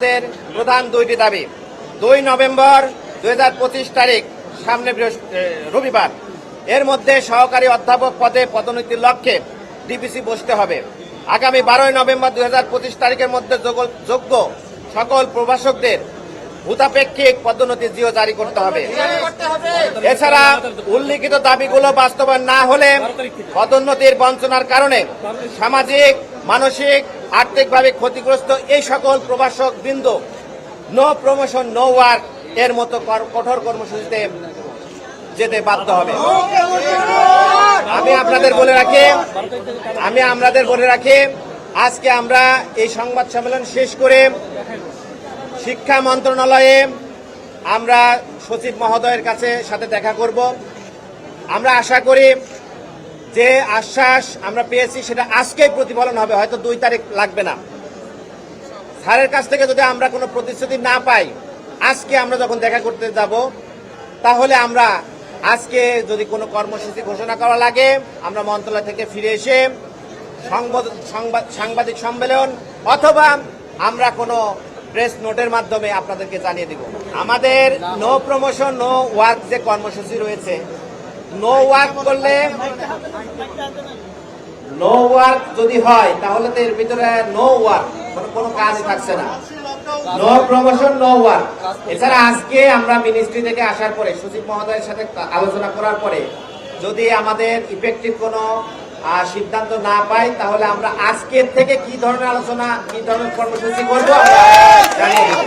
আমাদের প্রধান দুইটি দাবি। দুই নভেম্বর দুই তারিখ, সামনে রবিবার। এর মধ্যে সহকারী অধ্যাপক পদে পদোন্নতির লক্ষ্যে ডিপিসি বসতে হবে। আগামী বারোই নভেম্বর দুই তারিখের মধ্যে যোগ্য সকল প্রভাষকদের ভূতাপেক্ষিক পদোন্নতি জিও জারি করতে হবে। এছাড়া উল্লিখিত দাবিগুলো বাস্তবায়ন না হলে পদোন্নতির বঞ্চনার কারণে সামাজিক মানসিক, আর্থিকভাবে ক্ষতিগ্রস্ত এই সকল প্রবাসক বৃন্দ নো প্রমোশন নো ওয়ার্ক এর মতো কঠোর কর্মসূচিতে যেতে বাধ্য হবে। আমি আপনাদের বলে রাখি, আমি আপনাদের বলে রাখি, আজকে আমরা এই সংবাদ সম্মেলন শেষ করে শিক্ষা মন্ত্রণালয়ে আমরা সচিব মহোদয়ের কাছে সাথে দেখা করব। আমরা আশা করি যে আশ্বাস আমরা পেয়েছি সেটা আজকেই প্রতিফলন হবে, হয়তো দুই তারিখ লাগবে না। স্যারের কাছ থেকে যদি আমরা কোনো প্রতিশ্রুতি না পাই, আজকে আমরা যখন দেখা করতে যাব, তাহলে আমরা আজকে যদি কোনো কর্মসূচি ঘোষণা করা লাগে, আমরা মন্ত্রণালয় থেকে ফিরে এসে সংবাদ- সংবাদ- সাংবাদিক সম্মেলন অথবা আমরা কোনো প্রেস নোটের মাধ্যমে আপনাদেরকে জানিয়ে দিব। আমাদের নো প্রমোশন নো ওয়ার্ক যে কর্মসূচি রয়েছে নো ওয়ার্ক করলে নো ওয়ার্ক যদি হয়, তাহলে তো এর ভিতরে নো ওয়ার্ক কোনো কাজই থাকছে না। নো প্রমোশন নো ওয়ার্ক এছাড়া আজকে আমরা মিনিস্ট্রি থেকে আসার পরে, সচিব মহোদয়ের সাথে আলোচনা করার পরে, যদি আমাদের ইফেক্টিভ কোনো সিদ্ধান্ত না পাই, তাহলে আমরা আজকের থেকে কি ধরনের আলোচনা, কি ধরনের কর্মসূচি করব আমরা জানিয়ে দেব।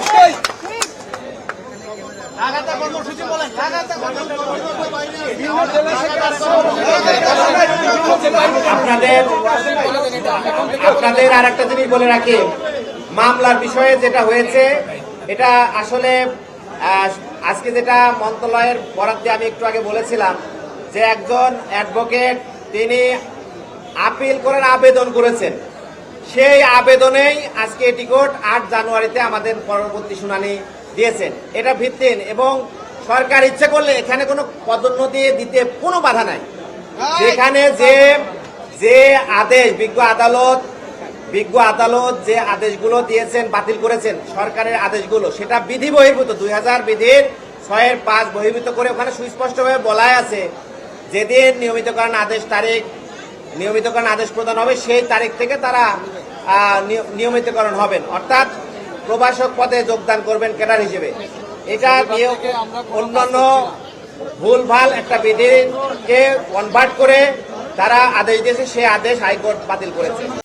আপনাদের আপনাদের আর একটা জিনিস বলে রাখি। মামলার বিষয়ে যেটা হয়েছে এটা আসলে আজকে যেটা মন্ত্রণালয়ের বরাদ্দে আমি একটু আগে বলেছিলাম যে একজন অ্যাডভোকেট তিনি আপিল করার আবেদন করেছেন। সেই আবেদনেই আজকে টিকট আট জানুয়ারিতে আমাদের পরবর্তী শুনানি দিয়েছেন। এটা ভিত্তিহীন এবং সরকার ইচ্ছে করলে এখানে কোনো পদোন্নতি দিতে কোনো বাধা নাই। যেখানে যে যে আদেশ বিজ্ঞ আদালত বিজ্ঞ আদালত যে আদেশগুলো দিয়েছেন, বাতিল করেছেন, সরকারের আদেশগুলো, সেটা বিধি বহির্ভূত দুই হাজার বিধির ছয়ের পাঁচ বহির্ভূত করে ওখানে সুস্পষ্টভাবে বলাই আছে, যেদিন নিয়মিতকরণ আদেশ তারিখ, নিয়মিতকরণ আদেশ প্রদান হবে, সেই তারিখ থেকে তারা নিয়- নিয়মিতকরণ হবেন। অর্থাৎ প্রভাষক পদে যোগদান করবেন ক্যাডার হিসেবে। এটা অন্যান্য ভুলভাল একটা বিধিকে কনভার্ট করে তারা আদেশ দিয়েছে সে আদেশ হাইকোর্ট বাতিল করেছে।